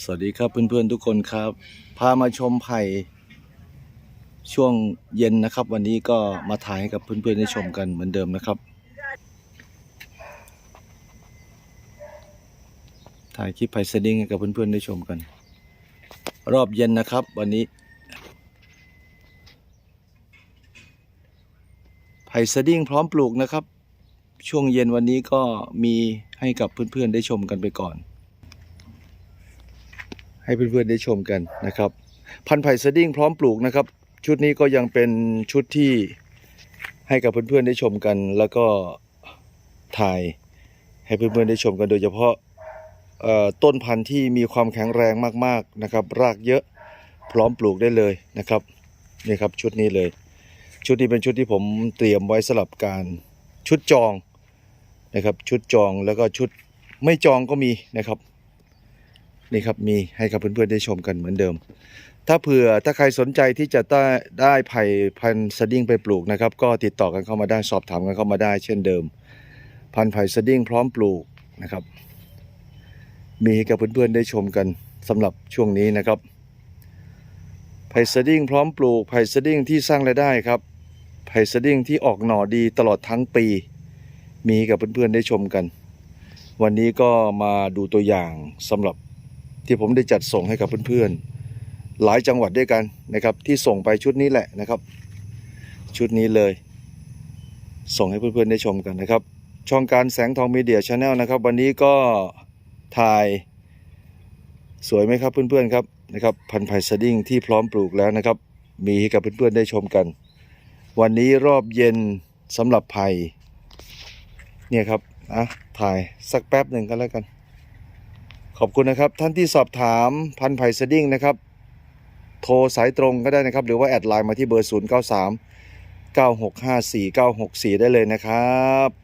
สวัสดีครับเพื่อนๆทุกคนครับ พามาชมไผ่ช่วงเย็นนะครับ วันนี้ก็มาถ่ายให้กับเพื่อนๆได้ชมกันเหมือนเดิมนะครับ ถ่ายคลิปไผ่สดิ้งให้กับเพื่อนๆได้ชมกัน รอบเย็นนะครับ วันนี้ไผ่สดิ้งพร้อมปลูกนะครับ ช่วงเย็นวันนี้ก็มีให้กับเพื่อนๆได้ชมกันไปก่อน ให้เพื่อนๆได้ชมกันนะครับ พันธุ์ไผ่สดิ้งพร้อมปลูกนะครับ ชุดนี้ก็ยังเป็นชุดที่ให้กับเพื่อนๆได้ชมกัน แล้วก็ถ่ายให้เพื่อนๆได้ชมกันโดยเฉพาะต้นพันธุ์ที่มีความแข็งแรงมากๆนะครับ รากเยอะพร้อมปลูกได้เลยนะครับนี่ครับชุดนี้เลย ชุดนี้เป็นชุดที่ผมเตรียมไว้สำหรับการชุดจองนะครับ ชุดจองแล้วก็ชุดไม่จองก็มีนะครับ นี่ครับมีให้กับเพื่อนๆได้ชมกันเหมือนเดิม ถ้าเผื่อถ้าใครสนใจที่จะได้ได้ไผ่พันธุ์สดิ้งไปปลูกนะครับ ก็ติดต่อกันเข้ามาได้สอบถามกันเข้ามาได้ เช่นเดิม พันธุ์ไผ่สดิ้งพร้อมปลูกนะครับ มีให้กับเพื่อนๆได้ชมกันสำหรับช่วงนี้นะครับไผ่สดิ้งพร้อมปลูกไผ่สดิ้งที่สร้างรายได้ครับไผ่สดิ้งที่ออกหน่อดีตลอดทั้งปี มีให้กับเพื่อนๆได้ชมกัน วันนี้ก็มาดูตัวอย่างสำหรับ ที่ผมได้จัดส่งให้กับเพื่อนๆ หลายจังหวัดด้วยกันนะครับ ที่ส่งไปชุดนี้แหละนะครับ ชุดนี้เลย ส่งให้เพื่อนๆได้ชมกันนะครับ ช่องการแสงทองมีเดียชาแนลนะครับ วันนี้ก็ถ่ายสวยไหมครับเพื่อนๆครับนะครับพันธุ์ไผ่สดิ้งที่พร้อมปลูกแล้วนะครับ มีให้กับเพื่อนๆได้ชมกัน วันนี้รอบเย็นสำหรับไผ่เนี่ยครับนะถ่ายสักแป๊บหนึ่งกันแล้วกัน อบคุณนะครับ ท่านที่สอบถามพันธุ์ไผ่สดิ้งนะครับ โทรสายตรงก็ได้นะครับ หรือว่าแอดไลน์มาที่เบอร์ 0 9 3 9 6 5 4 9 6 4 ได้เลยนะครับ